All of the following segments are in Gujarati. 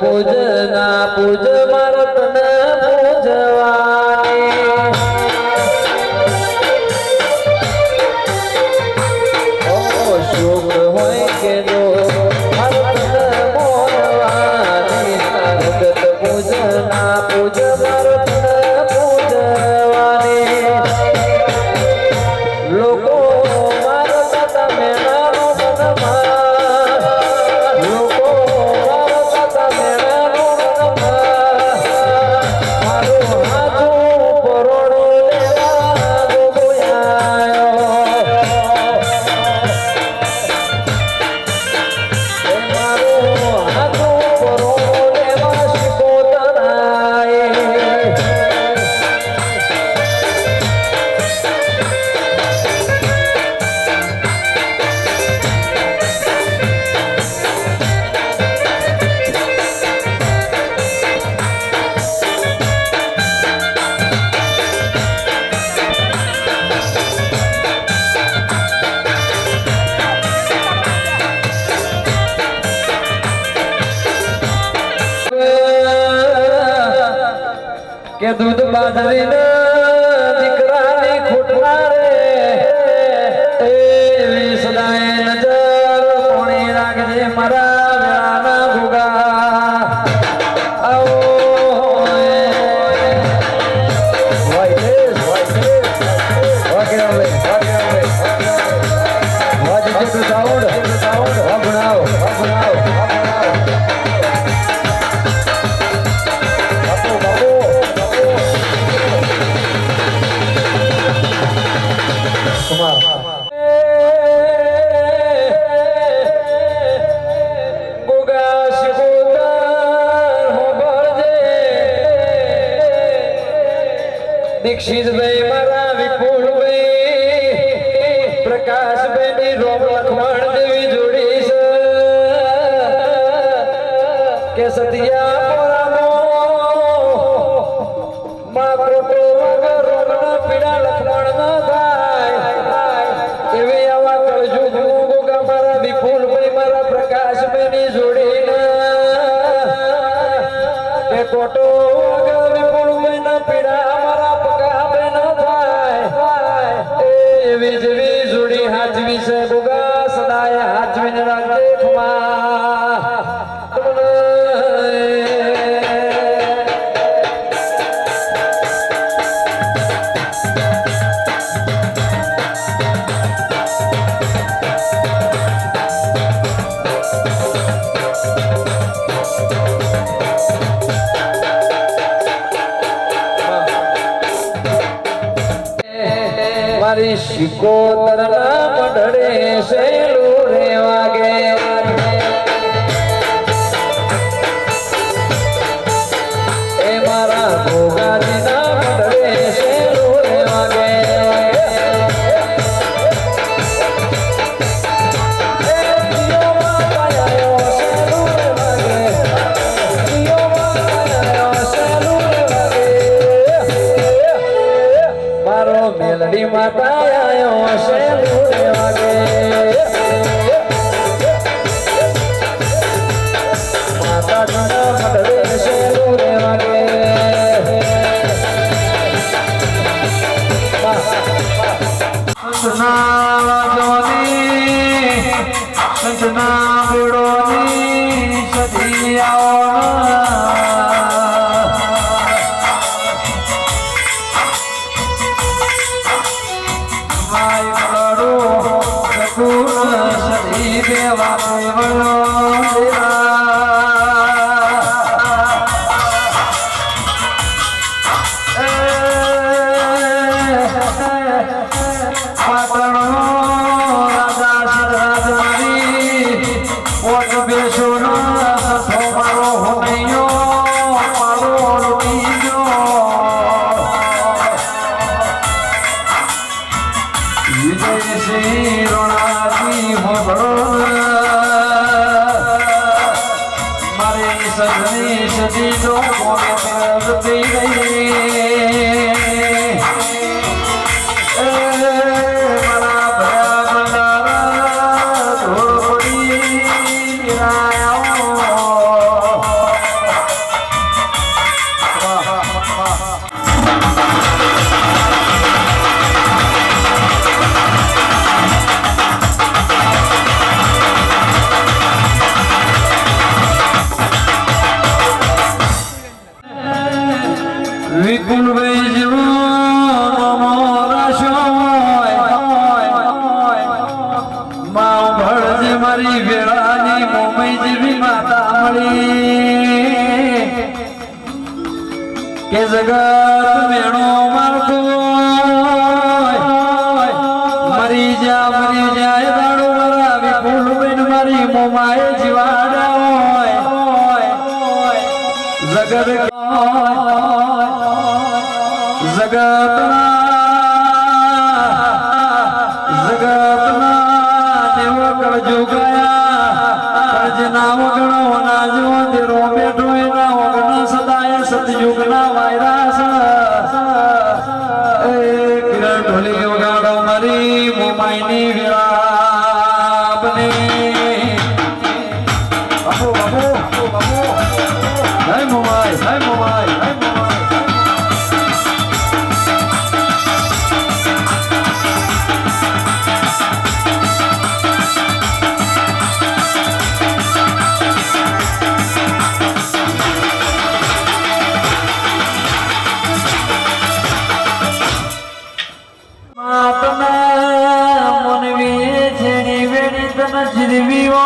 पूजना पूज दीक्षित भाई मारा विपुल प्रकाश भाई रोम लखमाण देवी जुड़ी के सतिया શિકોતરના મઢડે છે. મોજી નો મોનો પ્રાણ થઈ ગઈ તન જીરવીઓ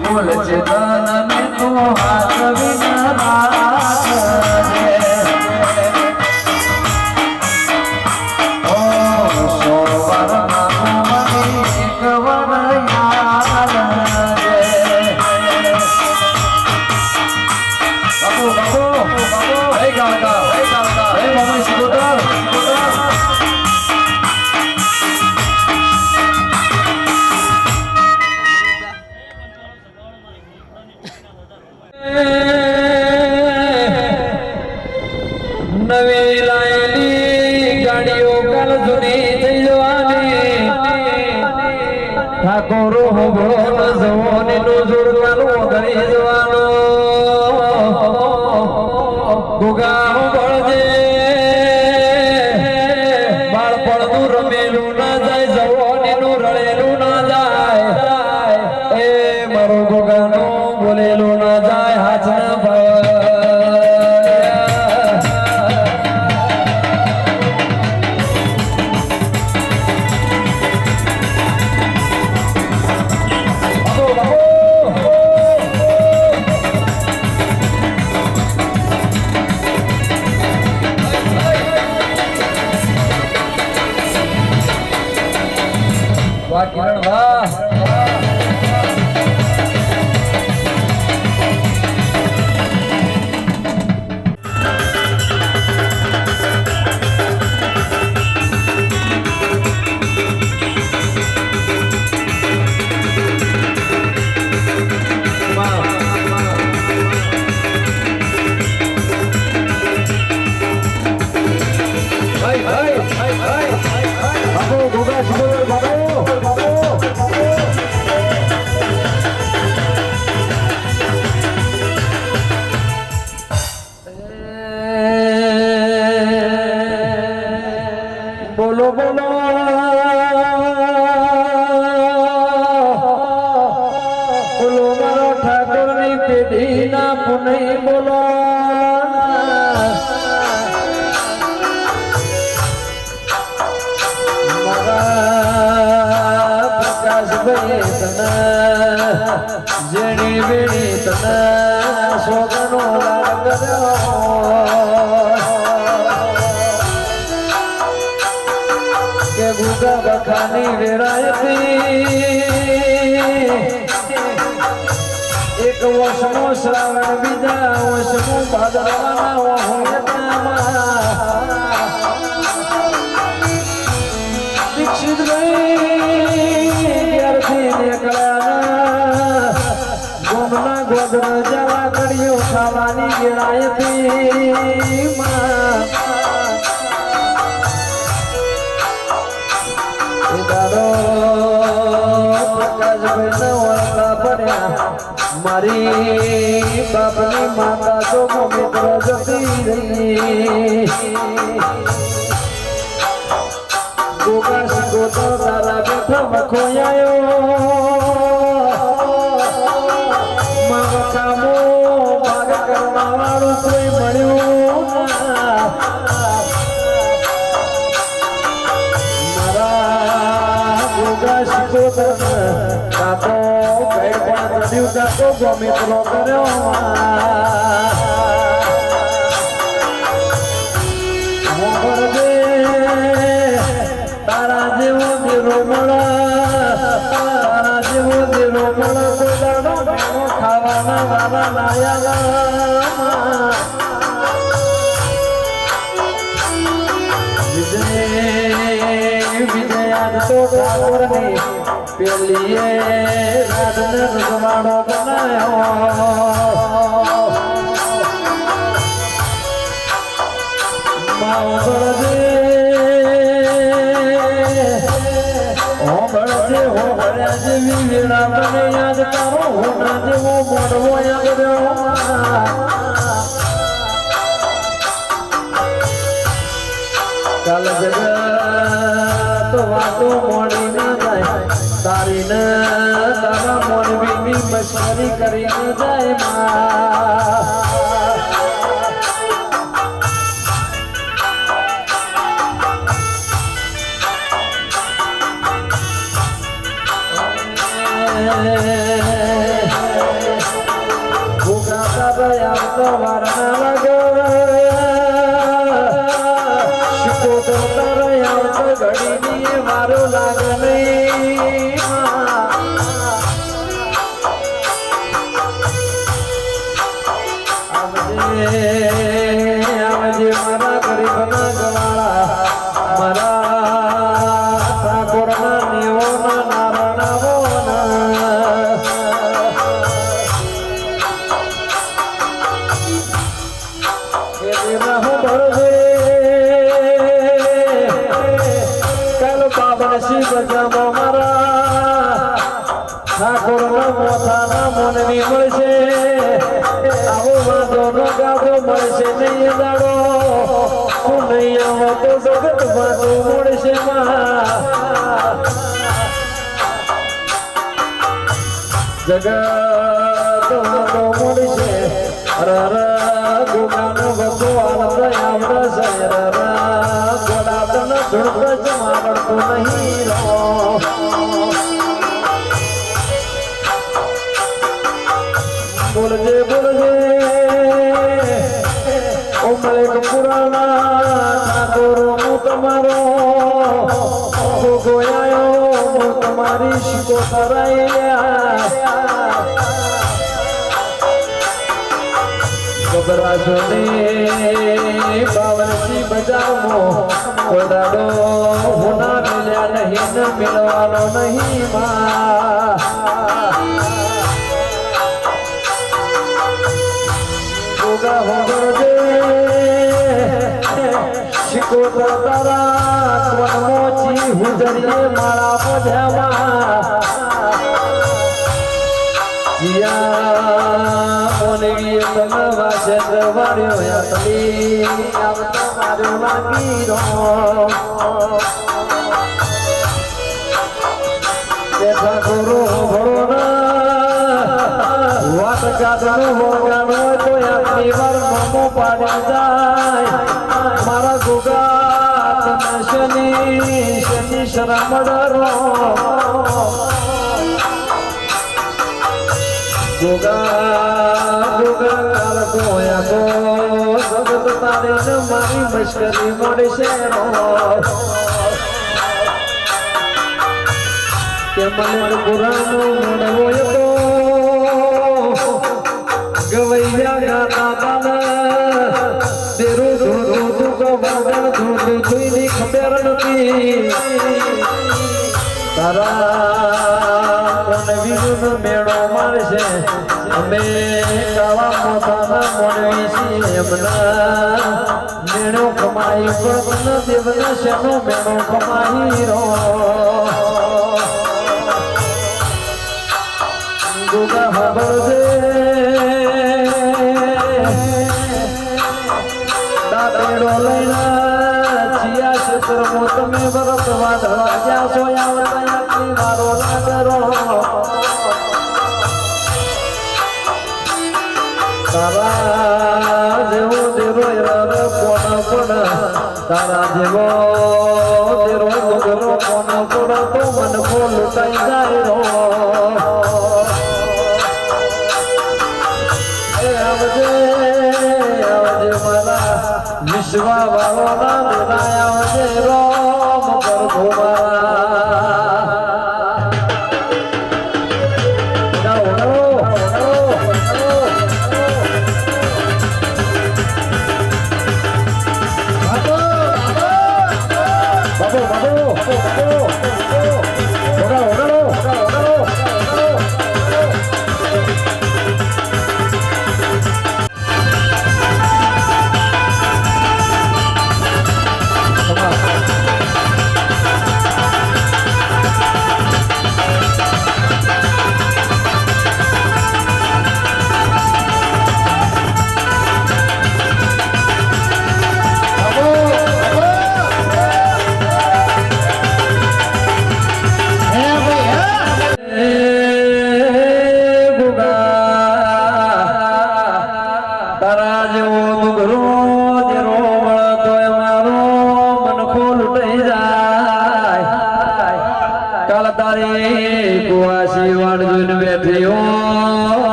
ગુલ ચેતન મે તું હાથ વિના રાત ઠાકોર હો ભોર જવાની નું જોડવાનું કરી Black કે ગુગા બખાની વેરાયતી એક વર્ષમો શ્રાવણ બીજા વર્ષમો ભાદરવાના હોયતામાં દીક્ષિતભાઈ ઘેરથી નીકળ્યા ગોમના ગોદર જવા કડિયો ખાવાની ગેળાયતી મારી બાપની માતા તો મિત્ર જતી રહી ગોગા તારા વાળું કોઈ મળ્યું મારા ગોગા કાતો કઈ પણ તો ગમે તો કર્યો તારા જેવો લાયા ઠાકોરની પેલીએ રાતને રજવાડો બનાયો યાદ કરો હોના જેવો મોડવો યાદ રહ્યો જગત વાતો મોડી ના જાય. તારી ને તારા મોડવી ની મસ્કરી કરીને જાય માં જગત મળશે ગુનાનો વગો આનંદ આવડ છે અરર ગોડાદન ધુડક જ નહીં બોલજે તમારો શીખો કરાયા ગભરાશો ને બાવરસી બજાવો ઓડાડો હોના મિલ્યા નહીં, ન મિલવાનો નહીં માં. ગોગા હોગડે શિકોતર તારા ત્વન મોચી હુજરીએ માળા પોધ્યામાં જીયા તન વાસેન્દ્ર વાર્યો યાતલી આવતા માર્યો વાગીરો બેઠા ગુરુ ભરોના વાત પાડી જાય મારા ગોગા ગોગા કાલ કોયા કો જગત તારે ન મારી મશ્કરી મળશે કે મને પુરાણો મળવો તો ગવૈયા ગાતા બાના તેરું ધોધું તું તારા મેળો મારશે અમે કાવા મોતાના છીએ એમના. મેળો કમાઈ પણ દેવના શેનો મેળો કમાઈ રો ગોગા હબળદે દાદેડો લઈને ચિયા ક્ષેત્રમાં તમે વરત વાદળા જ્યાં સોયા તારા જેવો દેરો ગોગરો કોણ પણ તો મન કો લૂંટાઈ જાય રો.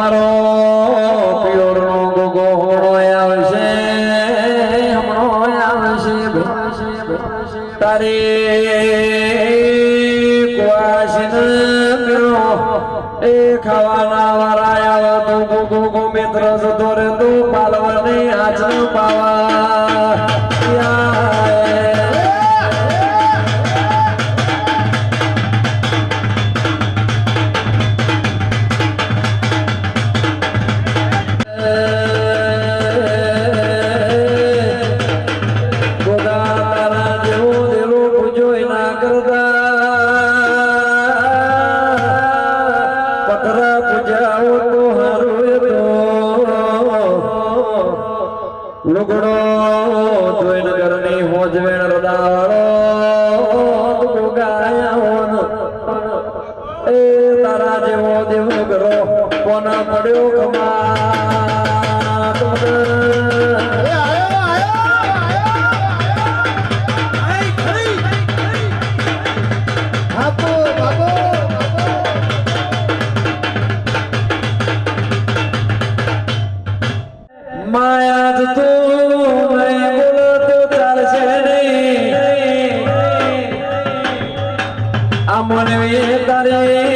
મારો પિયોરનો ગોગો હોળો આવશે, હમણો આવશે, તારી એ ખાવાના વારાયા તો ગોગો ગો મિત્ર જતો રે તું પાલવાની આજનું પાવા પૂજોય મોનવી તારી